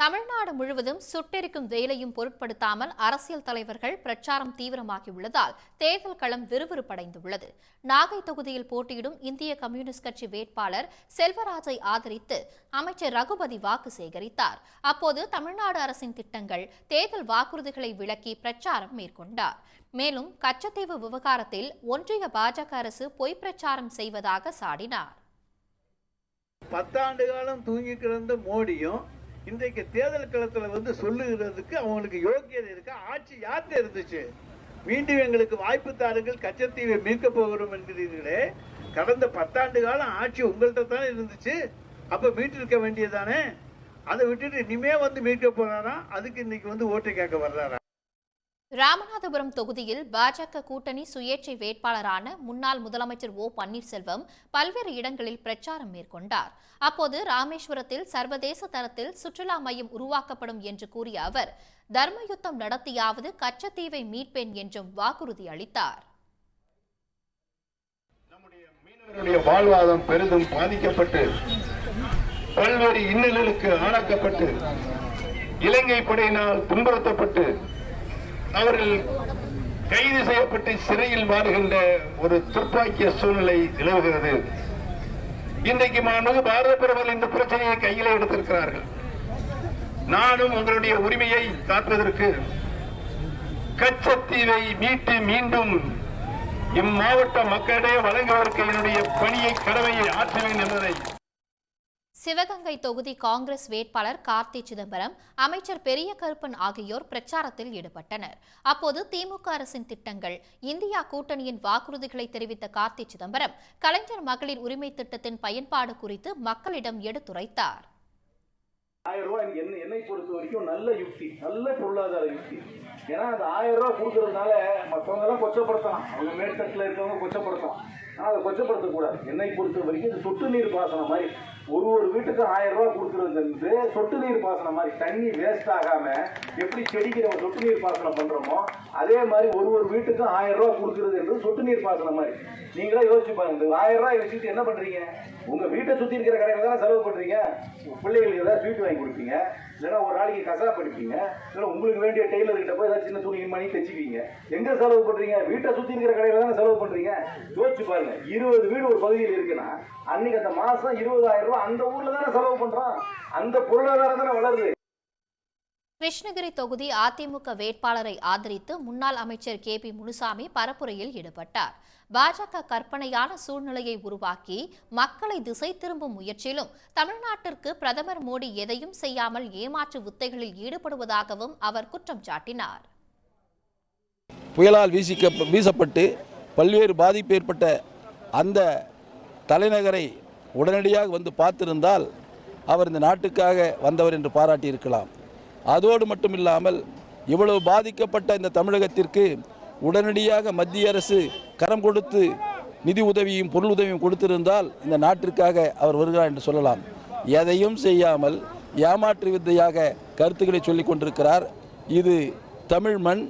தமிழ்நாடு முழுவதும் சுட்டெரிக்கும் வெயிலையும் பொருட்படுத்தாமல் அரசியல் தலைவர்கள் பிரச்சாரம் தீவிரமாகியுள்ளதால் தேர்தல் களம் விறுவிறுப்படைந்துள்ளது. நாகை தொகுதியில் போட்டியிடும் இந்திய கம்யூனிஸ்ட் கட்சி வேட்பாளர் செல்வராஜை ஆதரித்து அமைச்சர் ரகுபதி வாக்கு சேகரித்தார். அப்போது தமிழ்நாடு அரசின் திட்டங்கள் தேர்தல் வாக்குறுதிகளை விளக்கி பிரச்சாரம் மேற்கொண்டார். மேலும் கச்சத்தீவு விவகாரத்தில் ஒன்றிய பாஜக அரசு பொய் பிரச்சாரம் செய்வதாக சாடினார். பத்தாண்டு காலம் தூங்கி கிடந்த மோடியும் இன்றைக்கு தேர்தல் களத்தில் வந்து சொல்லுகிறதுக்கு அவங்களுக்கு யோக்கியதை இருக்கா ஆட்சி யார்கிட்ட இருந்துச்சு? மீண்டும் எங்களுக்கு வாய்ப்பு தாருங்கள் கச்சத்தீவை மீட்க போகிறோம் என்கிறீர்களே. கடந்த பத்தாண்டு காலம் ஆட்சி உங்கள்கிட்ட தானே இருந்துச்சு? அப்போ மீட்டிருக்க வேண்டியதானே அதை விட்டுட்டு இனிமே வந்து மீட்க போறாரா? அதுக்கு இன்னைக்கு வந்து ஓட்டு கேட்க வர்றாரா? ராமநாதபுரம் தொகுதியில் பாஜக கூட்டணி சுயேட்சை வேட்பாளரான முன்னாள் முதலமைச்சர் ஓ பன்னீர்செல்வம் பல்வேறு இடங்களில் பிரச்சாரம் மேற்கொண்டார். அப்போது ராமேஸ்வரத்தில் சர்வதேச தரத்தில் சுற்றுலா மையம் உருவாக்கப்படும் என்று கூறிய அவர் தர்மயுத்தம் நடத்தியாவது கச்சத்தீவை மீட்பேன் என்றும் வாக்குறுதி அளித்தார். வாழ்வாதம் பெரிதும் பாதிக்கப்பட்டு பல்வேறு இன்னல்களுக்கு ஆளாக்கப்பட்டு இலங்கை படையினால் துன்புறுத்தப்பட்டு அவர்கள் கைது செய்யப்பட்டு சிறையில் வாடுகின்ற ஒரு துப்பாக்கிய சூழ்நிலை நிலவுகிறது. இன்றைக்கு மாண்புமிகு பாரத பிரதமர் இந்த பிரச்சனையை கையில் எடுத்திருக்கிறார்கள். நானும் உங்களுடைய உரிமையை காப்பதற்கு கச்சத்தீவை மீட்டு மீண்டும் இம்மாவட்ட மக்களிடையே வழங்குவதற்கு என்னுடைய பணியை கடமையை ஆற்றுவேன் என்பதை சிவகங்கை தொகுதி காங்கிரஸ் வேட்பாளர் கார்த்தி சிதம்பரம் அமைச்சர் பெரிய கருப்பன் ஆகியோர் பிரச்சாரத்தில் ஈடுபட்டனர். அப்போது திமுக அரசின் திட்டங்கள் இந்தியா கூட்டணியின் வாக்குறுதிகளை தெரிவித்த கார்த்தி சிதம்பரம் கலைஞர் மகளிர் உரிமை திட்டத்தின் பயன்பாடு குறித்து மக்களிடம் எடுத்துரைத்தார். ஆயிரம் ரூபாய் என்னை பொறுத்த வரைக்கும் நல்ல யுக்தி நல்ல பொருளாதார யுக்தி. ஏன்னா அந்த ஆயிரம் ரூபாய் கொடுக்கறதுனால மற்றவங்க எல்லாம் கொச்சப்படுத்தலாம். அவங்க மேற்தட்டில் இருக்கிறவங்க கொச்சப்படுத்தலாம். ஆனால் அதை கொச்சப்படுத்தக்கூடாது. என்னை பொறுத்த வரைக்கும் இது சொட்டு நீர் பாசனம் மாதிரி. ஒரு ஒரு வீட்டுக்கு ஆயிரம் ரூபாய் கொடுக்கறது வந்து சொட்டு நீர் பாசனம் மாதிரி தண்ணி வேஸ்ட் ஆகாம எப்படி செடிக்கு நம்ம சொட்டு நீர் பாசனம் பண்றோமோ அதே மாதிரி ஒரு ஒரு வீட்டுக்கும் ஆயிரம் ரூபாய் கொடுக்கறது என்று சொட்டு நீர் பாசனம் மாதிரி. நீங்களே யோசிச்சு பாருங்க இந்த ஆயிரம் ரூபாய் வச்சுட்டு என்ன பண்றீங்க? உங்க வீட்டை சுத்தி இருக்கிற கடையில தானே செலவு பண்றீங்க? பிள்ளைகளுக்கு ஏதாவது ஸ்வீட் வாங்கி கொடுப்பீங்க இல்லைன்னா ஒரு நாளைக்கு கசா படிப்பீங்க இல்லைன்னா உங்களுக்கு வேண்டிய டெய்லர் கிட்ட போய் ஏதாவது சின்ன துணி பண்ணி தைச்சிக்குவீங்க. எங்க செலவு பண்றீங்க? வீட்டை சுத்தி இருக்கிற கடையில தானே செலவு பண்றீங்க? யோசிச்சு பாருங்க இருபது வீடு ஒரு பகுதியில் இருக்குன்னா அன்னைக்கு அந்த மாசம் இருபதாயிரம் ரூபாய் அந்த ஊர்ல தானே செலவு பண்றோம் அந்த பொருளாதாரம் தானே வளருது. கிருஷ்ணகிரி தொகுதி அதிமுக வேட்பாளரை ஆதரித்து முன்னாள் அமைச்சர் கே பி முனுசாமி பரப்புரையில் ஈடுபட்டார். பாஜக கற்பனையான சூழ்நிலையை உருவாக்கி மக்களை திசை திரும்பும் முயற்சியிலும் தமிழ்நாட்டிற்கு பிரதமர் மோடி எதையும் செய்யாமல் ஏமாற்று வித்தைகளில் ஈடுபடுவதாகவும் அவர் குற்றம் சாட்டினார். புயலால் வீசிக்க வீசப்பட்டு பல்வேறு பாதிப்பு ஏற்பட்ட அந்த தலைநகரை உடனடியாக வந்து பார்த்திருந்தால் அவர் இந்த நாட்டுக்காக வந்தவர் என்று பாராட்டியிருக்கலாம். அதோடு மட்டும் இல்லாமல் இவ்வளவு பாதிக்கப்பட்ட இந்த தமிழகத்திற்கு உடனடியாக மத்திய அரசு கரம் கொடுத்து நிதி உதவியும் பொருள் உதவியும் கொடுத்திருந்தால் இந்த நாட்டிற்காக அவர் வருகிறார் என்று சொல்லலாம். எதையும் செய்யாமல் ஏமாற்று வித்தையாக கருத்துக்களை சொல்லிக் கொண்டிருக்கிறார். இது தமிழ் மண்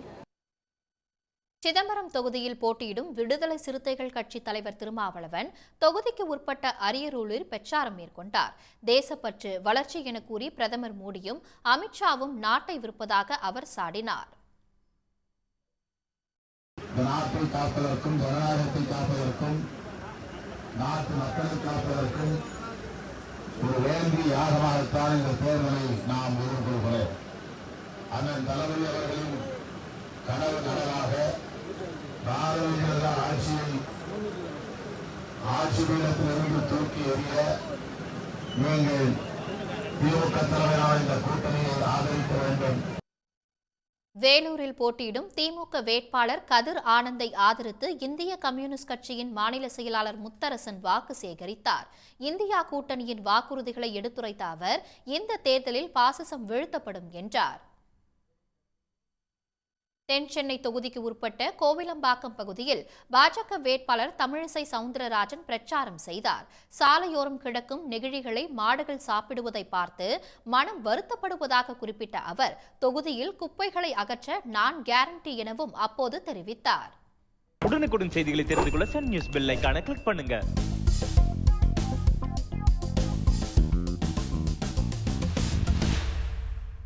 சிதம்பரம் தொகுதியில் போட்டியிடும் விடுதலை சிறுத்தைகள் கட்சி தலைவர் திருமாவளவன் தொகுதிக்கு உட்பட்ட அரியலூரில் பிரச்சாரம் மேற்கொண்டார். தேசப்பற்று வளர்ச்சி என கூறி பிரதமர் மோடியும் அமித்ஷாவும் நாட்டை விற்பதாக அவர் சாடினார். நாட்டை காப்பதற்கும் ஜனநாயகத்தை காப்பதற்கும் நாட்டு மக்களை காப்பதற்கும் ஒரு யாகமாகத்தான் இந்த தேர்தலை நாம் எதிர்கொள்கிறோம். அண்ணன் தளபதி அவர்களின் கனவு நனவாக ஆட்சி தூக்கி எறிய நீங்கள் திமுக தலைவரான இந்த கூட்டணியை ஆதரிக்க வேண்டும். வேலூரில் போட்டியிடும் திமுக வேட்பாளர் கதிர் ஆனந்தை ஆதரித்து இந்திய கம்யூனிஸ்ட் கட்சியின் மாநில செயலாளர் முத்தரசன் வாக்கு சேகரித்தார். இந்தியா கூட்டணியின் வாக்குறுதிகளை எடுத்துரைத்த அவர் இந்த தேர்தலில் பாசிசம் வீழ்த்தப்படும் என்றார். தென் சென்னை தொகுதிக்கு உட்பட்ட கோவிலம்பாக்கம் பகுதியில் பாஜக வேட்பாளர் தமிழிசை சவுந்தரராஜன் பிரச்சாரம் செய்தார். சாலையோரம் கிடக்கும் நெகிழிகளை மாடுகள் சாப்பிடுவதை பார்த்து மனம் வருத்தப்படுவதாக குறிப்பிட்ட அவர் தொகுதியில் குப்பைகளை அகற்ற நான் கேரண்டி எனவும் அப்போது தெரிவித்தார். உடனுக்குடன் செய்திகளை தெரிந்து கொள்ள சன் நியூஸ் பெல் கிளிக் பண்ணுங்க.